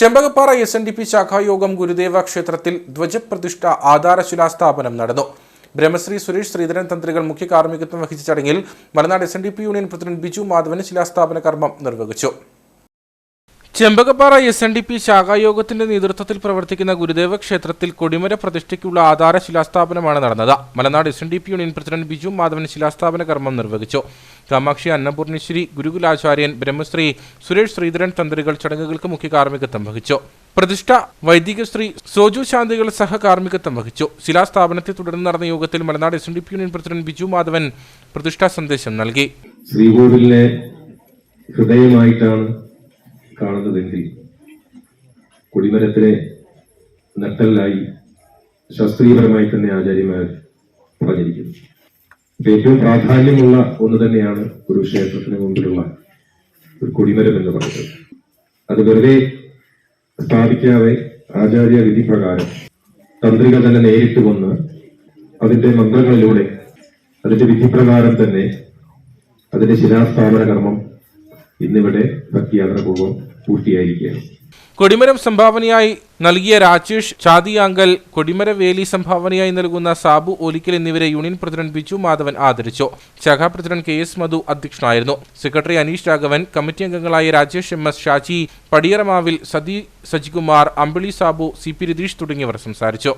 Chembakappara S N D P ശാഖായോഗം Gurudeva ക്ഷേത്രത്തിൽ ധ്വജപ്രതിഷ്ഠ ആധാരശിലാസ്ഥാപനം നടന്നു. ബ്രഹ്മശ്രീ സുരേഷ് ശ്രീധരൻ തന്ത്രികൾ മുഖ്യ കാർമ്മികത്വം വഹിച്ച ചടങ്ങിൽ Malanad S union president Biju Madhavan ശിലാസ്ഥാപന കർമ്മം നിർവഹിച്ചു. Chembakappara S N D P ശാഖായോഗത്തിന്റെ നേതൃത്വത്തിൽ പ്രവർത്തിക്കുന്ന ഗുരുദേവ ക്ഷേത്രത്തിൽ കൊടിമര പ്രതിഷ്ഠയ്ക്കുള്ള ആധാര ശിലാസ്ഥാപനമാണ് നടന്നത്. Malanad S N D P union president Biju Madhavan ശിലാസ്ഥാപന കർമ്മം നിർവഹിച്ചു. കാമാക്ഷി അന്നപൂർണേശ്വരി ഗുരുകുലാചാര്യൻ ബ്രഹ്മശ്രീ സുരേഷ് ശ്രീധരൻ തന്ത്രികൾ ചടങ്ങുകൾക്ക് മുഖ്യ കാർമ്മികത്വം വഹിച്ചു. പ്രതിഷ്ഠ വൈദികശ്രീ സോജു ശാന്തികൾ സഹകാർമ്മികത്വം വഹിച്ചു. ശിലാസ്ഥാപനത്തെ തുടർന്ന് നടന്ന യോഗത്തിൽ Malanad S N D P union president Biju Madhavan പ്രതിഷ്ഠാ സന്ദേശം നൽകി. ശ്രീകോവിലിനെ ഹൃദയമായിട്ടാണ് കാണുന്നതെങ്കിൽ കൊടിമരത്തിലെ നട്ടലിലായി ശാസ്ത്രീയപരമായി തന്നെ ആചാര്യമാർ പറഞ്ഞിരിക്കുന്നു. ഏറ്റവും പ്രാധാന്യമുള്ള ഒന്ന് തന്നെയാണ് ഒരു ക്ഷേത്രത്തിന് മുമ്പിലുള്ള ഒരു കൊടിമരം എന്ന് പറയുന്നത്. അത് വെറുതെ സ്ഥാപിക്കാതെ ആചാര്യ വിധി പ്രകാരം തന്ത്രികൾ തന്നെ നേരിട്ട് വന്ന് അതിന്റെ മന്ത്രങ്ങളിലൂടെ അതിന്റെ വിധിപ്രകാരം തന്നെ അതിന്റെ ശിലാസ്ഥാപന കർമ്മം ഇന്നിവിടെ ഭക്തിയാത്രപൂർവം പൂർത്തിയായിരിക്കുകയാണ്. കൊടിമരം സംഭാവനയായി നൽകിയ രാജേഷ് ചാതിയാങ്കൽ കൊടിമര വേലി സംഭാവനയായി നൽകുന്ന സാബു ഒലിക്കൽ എന്നിവരെ യൂണിയൻ പ്രസിഡന്റ് ബിജു മാധവൻ ആദരിച്ചു. ശാഖാ പ്രസിഡന്റ് കെ എസ് മധു അധ്യക്ഷനായിരുന്നു. സെക്രട്ടറി അനീഷ് രാഘവൻ കമ്മിറ്റി അംഗങ്ങളായ Rajesh M S Shaji Padiyaramavil Sathi Sajikumar Ambili Sabu C P Ratheesh തുടങ്ങിയവർ സംസാരിച്ചു.